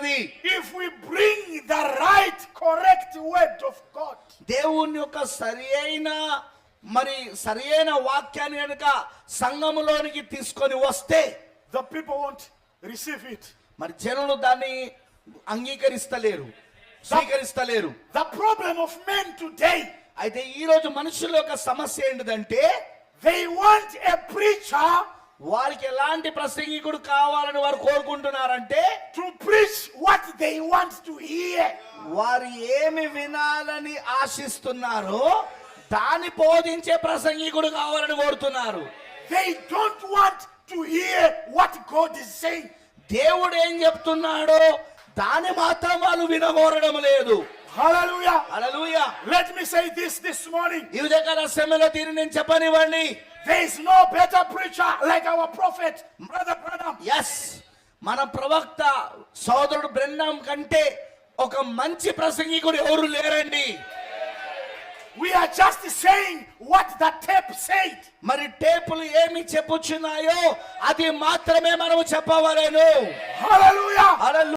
ఉన్నది if we bring the right correct word of God దేవుని యొక్క సరియైన మరి సరి అయిన వాక్యాన్ని గనుక సంఘములోనికి తీసుకొని వస్తే the people want receive it మరి జనులు దాన్ని అంగీకరిస్తలేరు స్వీకరిస్తలేరు. The problem of men today అయితే ఈ రోజు మనుషుల యొక్క సమస్య ఏంటంటే దే వాంట్ ఎ ప్రీచర్ వారికి ఎలాంటి ప్రసంగికుడు కావాలని వారు కోరుకుంటున్నారంటే to preach what they want to hear. వారు ఏమి వినాలని ఆశిస్తున్నారో దాన్ని బోధించే ప్రసంగికుడు కావాలని కోరుతున్నారు They don't want to hear what God is saying. దేవుడు ఏం చెప్తున్నాడో దాన్ని మాత్రం వాళ్ళు వినగోరడం లేదు Hallelujah. అలలుయ Let me say this this morning. ఈ ఉదయకాల సమయంలో తీరు నేను చెప్పనివ్వండి There is no better preacher like our prophet, Brother Branham. Yes మన ప్రవక్త సోదరుడు బ్రహ్మం కంటే ఒక మంచి ప్రసంగికుడు ఎవరు లేరండి We are just saying what the tape said. మరి టేపులు ఏమి చెప్పుచున్నాయో అది మాత్రమే మనము చెప్పవలేను Hallelujah. హల్లెలూయా